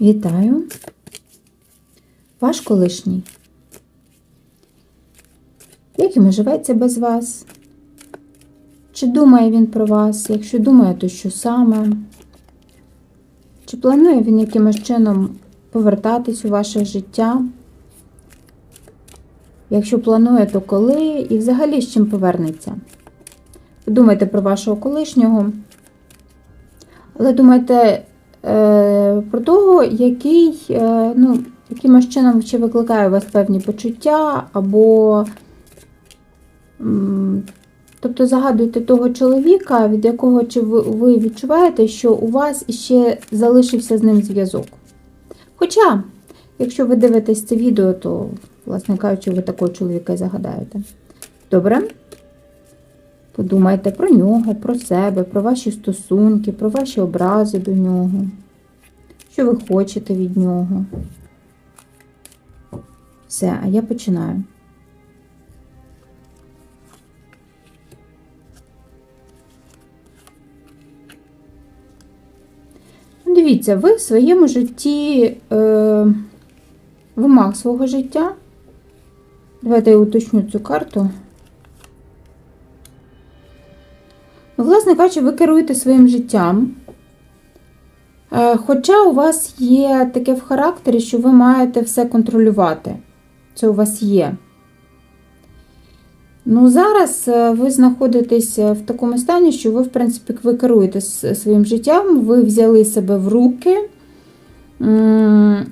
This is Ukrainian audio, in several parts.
Вітаю. Ваш колишній. Як йому живеться без вас? Чи думає він про вас? Якщо думає, то що саме? Чи планує він якимось чином повертатись у ваше життя? Якщо планує, то коли і взагалі з чим повернеться? Думайте про вашого колишнього. Але думайте про того, який, е, ну, якимось чином чи викликає у вас певні почуття, або тобто загадуйте того чоловіка, від якого чи ви, відчуваєте, що у вас іще залишився з ним зв'язок. Хоча, якщо ви дивитесь це відео, то, власне кажучи, ви такого чоловіка і загадаєте. Добре? Подумайте про нього, про себе, про ваші стосунки, про ваші образи до нього. Що ви хочете від нього? Все, а я починаю. Ну, Дивіться, ви в своєму житті, е, в умах свого життя. Давайте я уточню цю карту. Власне кажучи, ви керуєте своїм життям. Е, Хоча у вас є таке в характері, що ви маєте все контролювати. Це у вас є. Ну, зараз е, ви знаходитесь в такому стані, що ви, в принципі, ви керуєте своїм життям, ви взяли себе в руки.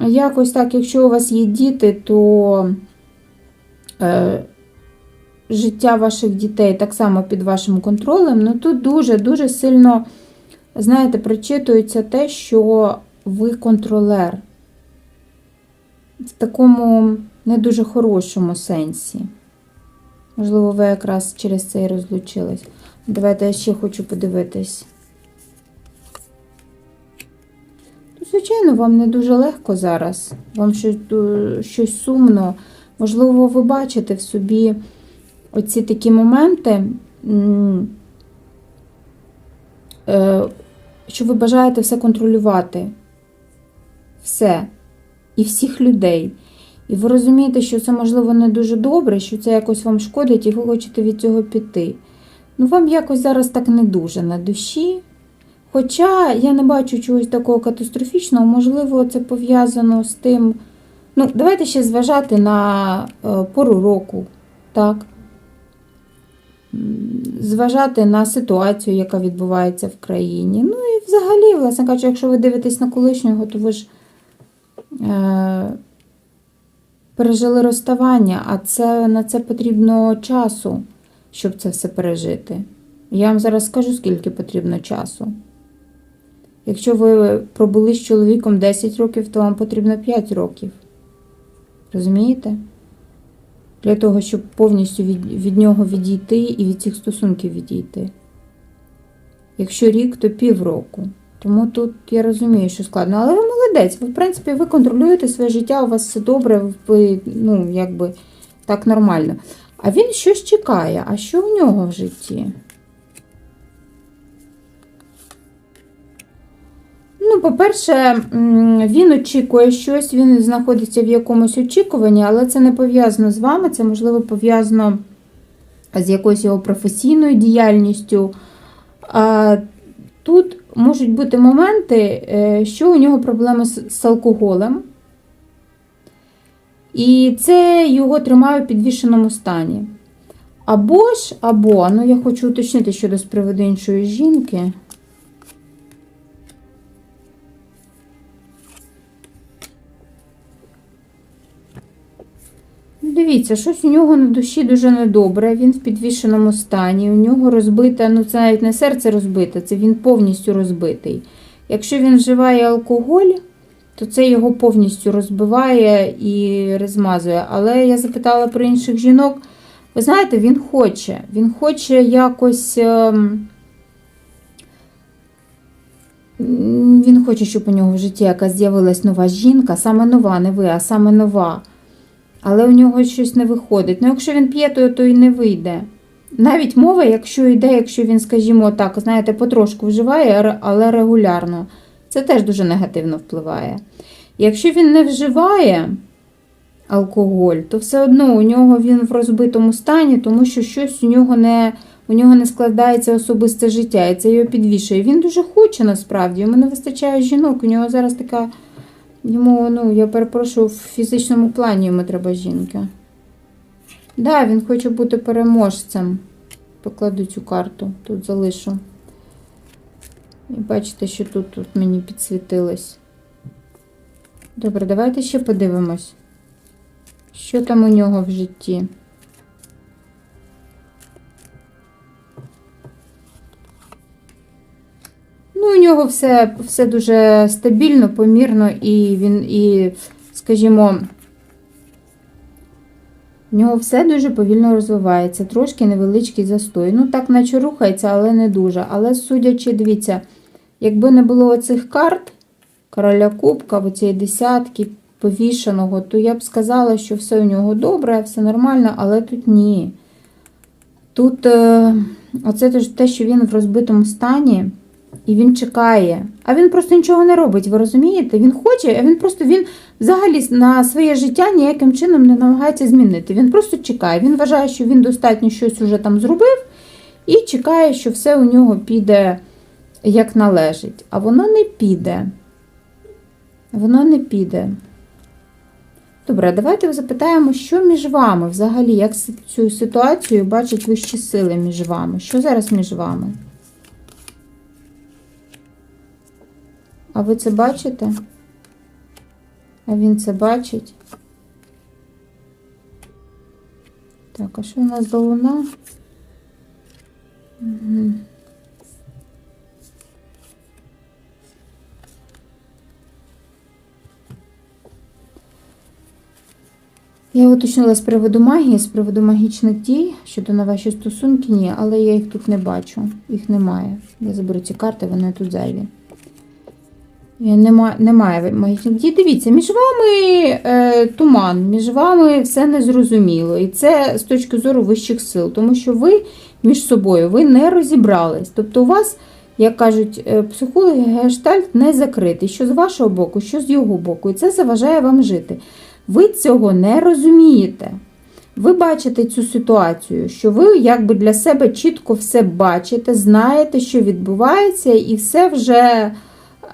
Якось так, якщо у вас є діти, то е, життя ваших дітей так само під вашим контролем. Ну тут дуже-дуже сильно, знаєте, прочитується те, що ви контролер. В такому не дуже хорошому сенсі. Можливо, ви якраз через це і розлучились. Давайте я ще хочу подивитись. Ну, Звичайно, вам не дуже легко зараз. Вам щось, щось сумно. Можливо, ви бачите в собі оці такі моменти, е, що ви бажаєте все контролювати. Все. І всіх людей. І ви розумієте, що це, можливо, не дуже добре, що це якось вам шкодить, і ви хочете від цього піти. Ну, вам якось зараз так не дуже на душі. Хоча я не бачу чогось такого катастрофічного, можливо, це пов'язано з тим. Ну, давайте ще зважати на е, пору року, так? Зважати на ситуацію, яка відбувається в країні. Ну і взагалі, власне кажучи, якщо ви дивитесь на колишнього, то ви ж е, пережили розставання, а це, на це потрібно часу, щоб це все пережити. Я вам зараз скажу, скільки потрібно часу. Якщо ви пробули з чоловіком 10 років, то вам потрібно 5 років. Розумієте? Для того, щоб повністю від, від нього відійти і від цих стосунків відійти. Якщо рік, то півроку. Тому тут я розумію, що складно. Але ви молодець. Ви, в принципі, ви контролюєте своє життя, у вас все добре, ви, ну, якби так нормально. А він щось чекає. А що в нього в житті? Ну, по-перше, він очікує щось, він знаходиться в якомусь очікуванні, але це не пов'язано з вами, це, можливо, пов'язано з якоюсь його професійною діяльністю. Тут можуть бути моменти, е, що у нього проблеми з алкоголем. І це його тримає в підвішеному стані. Або ж, або, ну я хочу уточнити щодо з приводу іншої жінки. Дивіться, щось у нього на душі дуже недобре, він в підвішеному стані, у нього розбите, ну це навіть не серце розбите, це він повністю розбитий. Якщо він вживає алкоголь, то це його повністю розбиває і розмазує. Але я запитала про інших жінок. Ви знаєте, він хоче. Він хоче якось. ем, Він хоче, щоб у нього в житті якась з'явилась нова жінка, саме нова, не ви, а саме нова. Але у нього щось не виходить. Ну, якщо він п'є, то, то і не вийде. Навіть мова, якщо йде, якщо він, скажімо так, знаєте, потрошку вживає, але регулярно, це теж дуже негативно впливає. Якщо він не вживає алкоголь, то все одно у нього він в розбитому стані, тому що щось у нього не, у нього не складається особисте життя, і це його підвішує. Він дуже хоче насправді, йому не вистачає жінок. У нього зараз така, йому, ну, я перепрошую, в фізичному плані йому треба жінки. Так, да, він хоче бути переможцем. Покладу цю карту, тут залишу. І бачите, що тут, тут мені підсвітилось. Добре, давайте ще подивимось. Що там у нього в житті? Нього все, все дуже стабільно, помірно, і він, і, скажімо, у нього все дуже повільно розвивається, трошки невеличкий застой. Ну, так, наче рухається, але не дуже. Але судячи, дивіться, якби не було оцих карт, короля кубка, оцієї десятки, повішеного, то я б сказала, що все у нього добре, все нормально, але тут ні. Тут е, оце те, що він в розбитому стані, і він чекає. А він просто нічого не робить, ви розумієте? Він хоче, а він просто він взагалі на своє життя ніяким чином не намагається змінити. Він просто чекає. Він вважає, що він достатньо щось уже там зробив, і чекає, що все у нього піде як належить. А воно не піде. Воно не піде. Добре, давайте запитаємо, що між вами взагалі, як цю ситуацію бачать вищі сили між вами? Що зараз між вами? А ви це бачите? А він це бачить? Так, а що у нас за луна? Угу. Я уточнила з приводу магії, з приводу магічних дій щодо на ваші стосунки, ні, але я їх тут не бачу. Їх немає. Я заберу ці карти, вони тут зайві. Нема, немає магічних. Дивіться, між вами е, туман, між вами все незрозуміло. І це з точки зору вищих сил, тому що ви між собою ви не розібрались. Тобто у вас, як кажуть е, психологи, гештальт не закритий, що з вашого боку, що з його боку. І це заважає вам жити. Ви цього не розумієте. Ви бачите цю ситуацію, що ви якби для себе чітко все бачите, знаєте, що відбувається, і все вже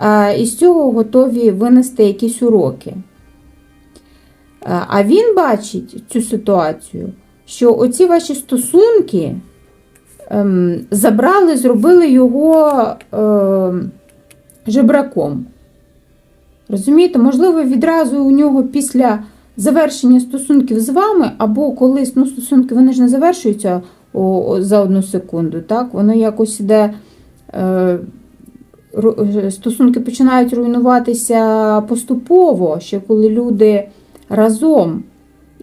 е, із цього готові винести якісь уроки. Е, А він бачить цю ситуацію, що оці ваші стосунки ем, забрали, зробили його ем, жебраком. Розумієте, можливо, відразу у нього після завершення стосунків з вами, або колись ну, стосунки вони ж не завершуються за одну секунду. так? Воно якось іде. Е, стосунки починають руйнуватися поступово, ще коли люди разом.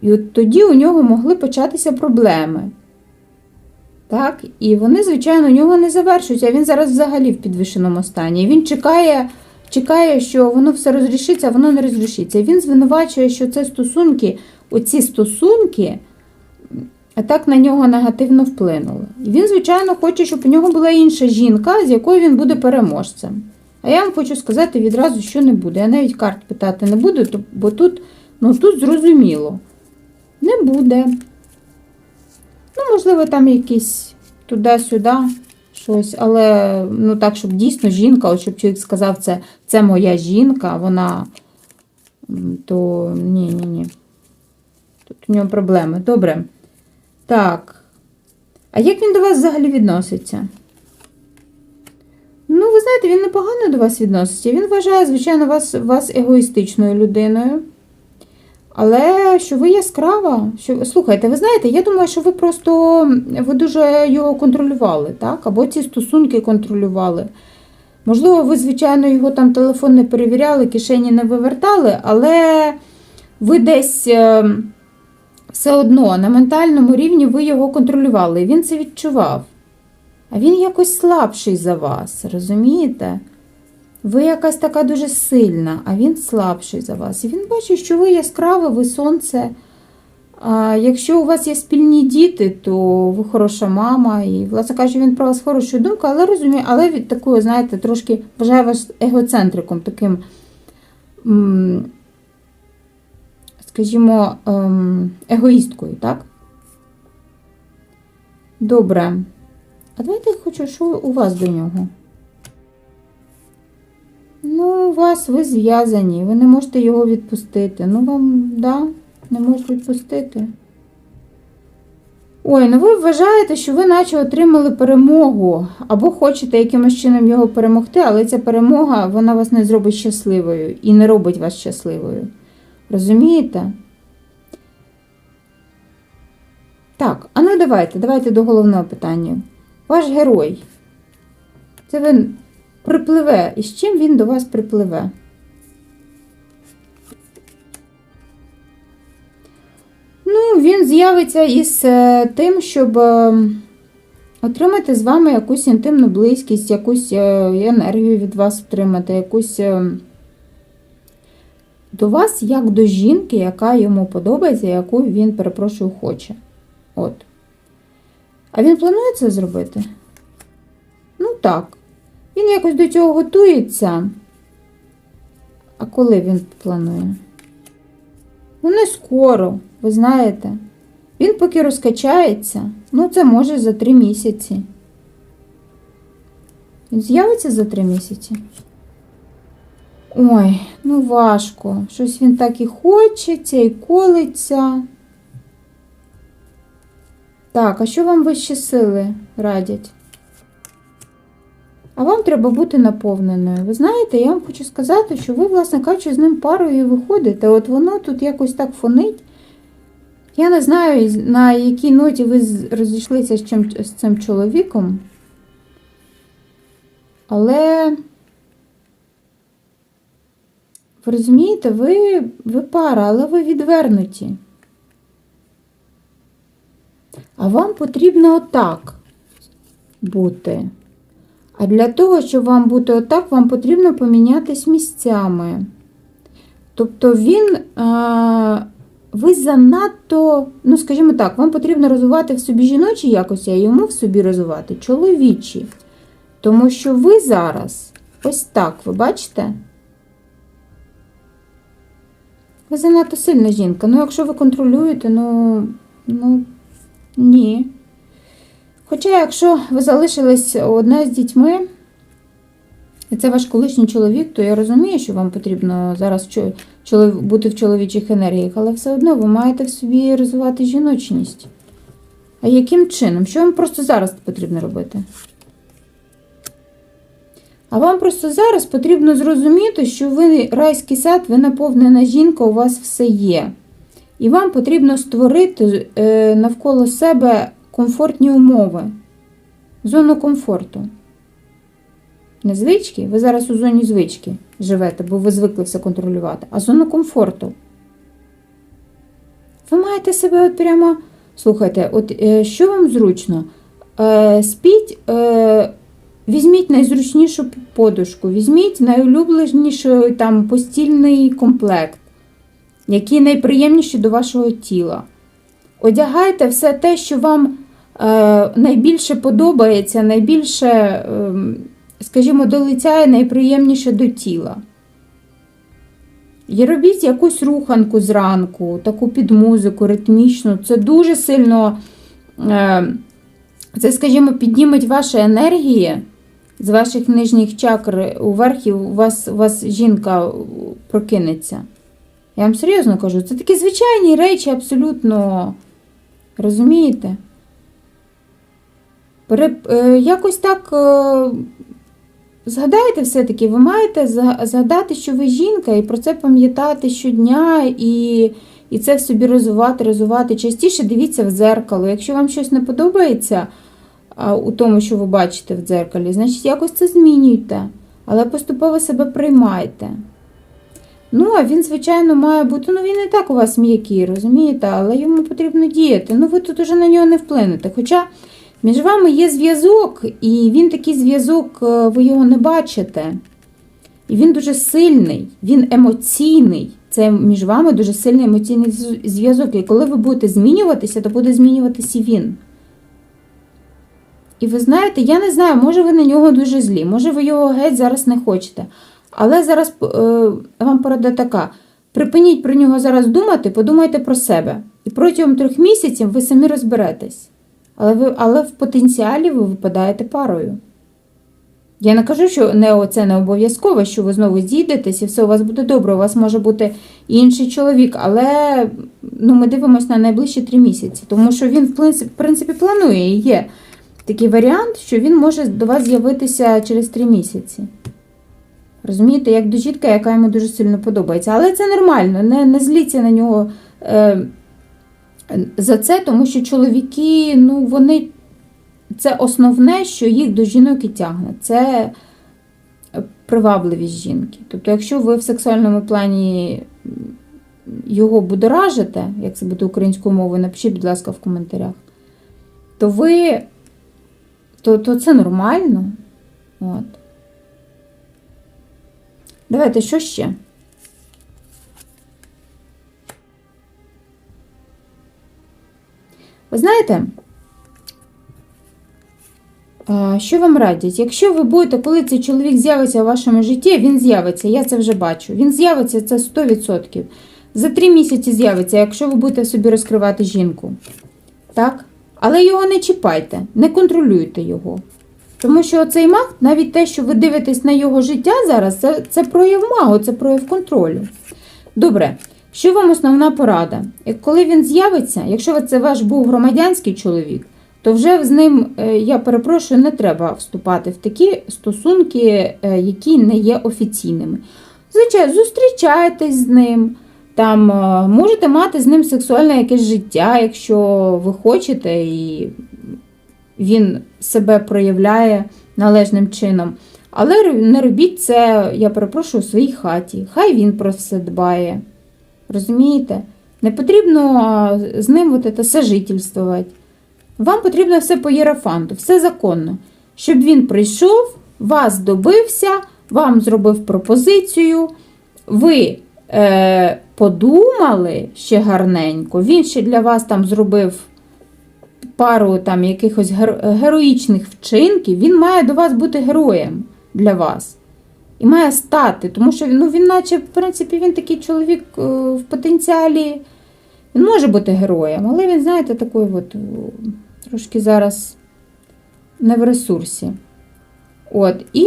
І от тоді у нього могли початися проблеми. Так? І вони, звичайно, у нього не завершуються. Він зараз взагалі в підвищеному стані. Він чекає, чекає, що воно все розрішиться, а воно не розрішиться. Він звинувачує, що це стосунки, оці стосунки а так на нього негативно вплинули. І він, звичайно, хоче, щоб у нього була інша жінка, з якою він буде переможцем. А я вам хочу сказати відразу, що не буде. Я навіть карт питати не буду, бо тут, ну, тут зрозуміло. Не буде. Ну, можливо, там якісь туди-сюди щось, але ну так, щоб дійсно жінка, от щоб чоловік сказав, це, це моя жінка, вона, то ні, ні, ні. Тут у нього проблеми. Добре. Так. А як він до вас взагалі відноситься? Ну, ви знаєте, він непогано до вас відноситься. Він вважає, звичайно, вас, вас егоїстичною людиною. Але що ви яскрава, що слухайте, ви знаєте, я думаю, що ви просто ви дуже його контролювали, так? Або ці стосунки контролювали. Можливо, ви, звичайно, його там телефон не перевіряли, кишені не вивертали, але ви десь е, все одно на ментальному рівні ви його контролювали, і він це відчував. А він якось слабший за вас, розумієте? Ви якась така дуже сильна, а він слабший за вас. І він бачить, що ви яскраве, ви сонце. А якщо у вас є спільні діти, то ви хороша мама. І, власне кажучи, він про вас хорошу думку, але розуміє, але від такою, знаєте, трошки вважає вас егоцентриком, таким скажімо, ем, егоїсткою, так? Добре. А давайте я хочу, що у вас до нього? Ну, у вас ви зв'язані, ви не можете його відпустити. Ну, вам, да, не можуть відпустити. Ой, ну ви вважаєте, що ви наче отримали перемогу, або хочете якимось чином його перемогти, але ця перемога вона вас не зробить щасливою і не робить вас щасливою. Розумієте? Так, а ну давайте, давайте до головного питання. Ваш герой. Це він припливе. І з чим він до вас припливе? Ну, він з'явиться із е, тим, щоб е, отримати з вами якусь інтимну близькість, якусь е, енергію від вас отримати, якусь до вас як до жінки, яка йому подобається, яку він, перепрошую, хоче. От. А він планує це зробити? Ну так. Він якось до цього готується. А коли він планує? Ну, не скоро, ви знаєте. Він поки розкачається, ну це може за три місяці. Він з'явиться за три місяці? Ой, ну важко. Щось він так і хочеться, і колиться. Так, а що вам вищі сили радять? А вам треба бути наповненою. Ви знаєте, я вам хочу сказати, що ви, власне кажучи, з ним парою виходите. От воно тут якось так фонить. Я не знаю, на якій ноті ви розійшлися з, з цим чоловіком. Але, ви розумієте, ви, ви пара, але ви відвернуті. А вам потрібно отак бути. А для того, щоб вам бути отак, вам потрібно помінятись місцями. Тобто він, ви занадто, ну, скажімо так, вам потрібно розвивати в собі жіночі якості, а йому в собі розвивати чоловічі. Тому що ви зараз ось так, ви бачите? Ви занадто сильна жінка. Ну, якщо ви контролюєте, ну, ну, ні. Хоча, якщо ви залишились одне з дітьми, і це ваш колишній чоловік, то я розумію, що вам потрібно зараз бути в чоловічих енергіях, але все одно ви маєте в собі розвивати жіночність. А яким чином? Що вам просто зараз потрібно робити? А вам просто зараз потрібно зрозуміти, що ви райський сад, ви наповнена жінка, у вас все є. І вам потрібно створити е, навколо себе комфортні умови, зону комфорту. Не звички, ви зараз у зоні звички живете, бо ви звикли все контролювати, а зону комфорту. Ви маєте себе от прямо, слухайте, от е, що вам зручно? Е, Спіть, візьміть найзручнішу подушку, візьміть найулюбленіший там постільний комплект, який найприємніший до вашого тіла. Одягайте все те, що вам е, найбільше подобається, найбільше, е, скажімо, до найприємніше до тіла. І робіть якусь руханку зранку, таку під музику, ритмічну. Це дуже сильно, е, це, скажімо, підніметь ваші енергії з ваших нижніх чакр уверх, і у вас, у вас жінка прокинеться. Я вам серйозно кажу, це такі звичайні речі, абсолютно. Розумієте? Е, якось так е, згадайте все-таки, ви маєте згадати, що ви жінка, і про це пам'ятати щодня, і і це в собі розвивати, розвивати. Частіше дивіться в дзеркало. Якщо вам щось не подобається у тому, що ви бачите в дзеркалі, значить якось це змінюйте. Але поступово себе приймайте. Ну, а він, звичайно, має бути, ну він і так у вас м'який, розумієте, але йому потрібно діяти. Ну, ви тут уже на нього не вплинете. Хоча між вами є зв'язок, і він такий зв'язок, е, ви його не бачите. І він дуже сильний, він емоційний. Це між вами дуже сильний емоційний зв'язок. І коли ви будете змінюватися, то буде змінюватися і він. І ви знаєте, я не знаю, може ви на нього дуже злі, може ви його геть зараз не хочете. Але зараз е, вам порада така: припиніть про нього зараз думати, подумайте про себе. І протягом трьох місяців ви самі розберетесь. Але, ви, але в потенціалі ви випадаєте парою. Я не кажу, що не, це не обов'язково, що ви знову зійдетесь і все у вас буде добре. У вас може бути інший чоловік, але ну, ми дивимося на найближчі три місяці, тому що він, в принципі, планує і є такий варіант, що він може до вас з'явитися через три місяці. Розумієте, як до жінка, яка йому дуже сильно подобається. Але це нормально, не, не зліться на нього е, за це, тому що чоловіки, ну, вони. Це основне, що їх до жінок і тягне. Це привабливість жінки. Тобто, якщо ви в сексуальному плані його будоражите, як це буде українською мовою, напишіть, будь ласка, в коментарях, то ви, то, то це нормально. От. Давайте, що ще? Ви знаєте, що вам радять? Якщо ви будете, коли цей чоловік з'явиться у вашому житті, він з'явиться, я це вже бачу. Він з'явиться це 100%. За три місяці з'явиться, якщо ви будете собі розкривати жінку. Так? Але його не чіпайте, не контролюйте його. Тому що цей маг, навіть те, що ви дивитесь на його життя зараз, це, це прояв магу, це прояв контролю. Добре, що вам основна порада? І Коли він з'явиться, якщо це ваш був громадянський чоловік, то вже з ним, е, я перепрошую, не треба вступати в такі стосунки, е, які не є офіційними. Звичайно, зустрічаєтесь з ним, там е, можете мати з ним сексуальне якесь життя, якщо ви хочете, і він себе проявляє належним чином. Але не робіть це, я перепрошую, у своїй хаті. Хай він про все дбає. Розумієте? Не потрібно з ним от це сожительствувати. Вам потрібно все по єрафанту, все законно. Щоб він прийшов, вас добився, вам зробив пропозицію, ви е, подумали ще гарненько, він ще для вас там зробив пару там якихось гер- героїчних вчинків, він має до вас бути героєм для вас. І має стати, тому що ну, він, наче, в принципі, він такий чоловік е, в потенціалі. Він може бути героєм, але він, знаєте, такий от, трошки зараз не в ресурсі. От. І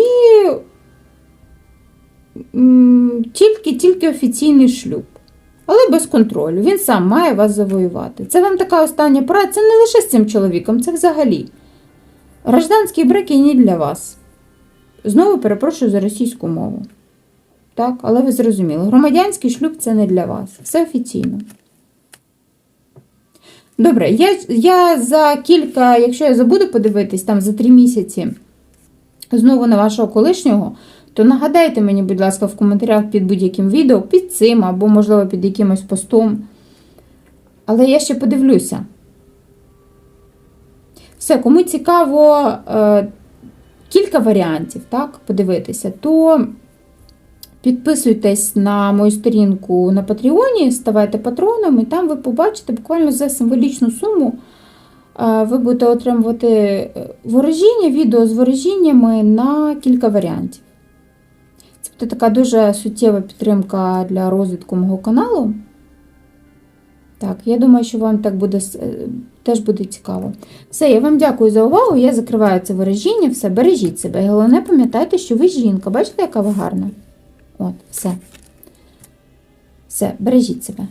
тільки, тільки офіційний шлюб. Але без контролю. Він сам має вас завоювати. Це вам така остання порада. Це не лише з цим чоловіком, це взагалі. Гражданський брак і не для вас. Знову перепрошую за російську мову. Так, але ви зрозуміли. Громадянський шлюб це не для вас. Все офіційно. Добре, я, я за кілька, якщо я забуду подивитись, там за три місяці знову на вашого колишнього, то нагадайте мені, будь ласка, в коментарях під будь-яким відео, під цим або, можливо, під якимось постом. Але я ще подивлюся. Все, кому цікаво е, кілька варіантів, так, подивитися, то підписуйтесь на мою сторінку на Патреоні, ставайте патроном, і там ви побачите буквально за символічну суму. е, Ви будете отримувати е, ворожіння, відео з ворожіннями на кілька варіантів. Це така дуже суттєва підтримка для розвитку мого каналу. Так, я думаю, що вам так буде е, теж буде цікаво. Все, я вам дякую за увагу. Я закриваю це виражіння. Все, бережіть себе. І головне, пам'ятайте, що ви жінка. Бачите, яка ви гарна? От, все. Все, бережіть себе.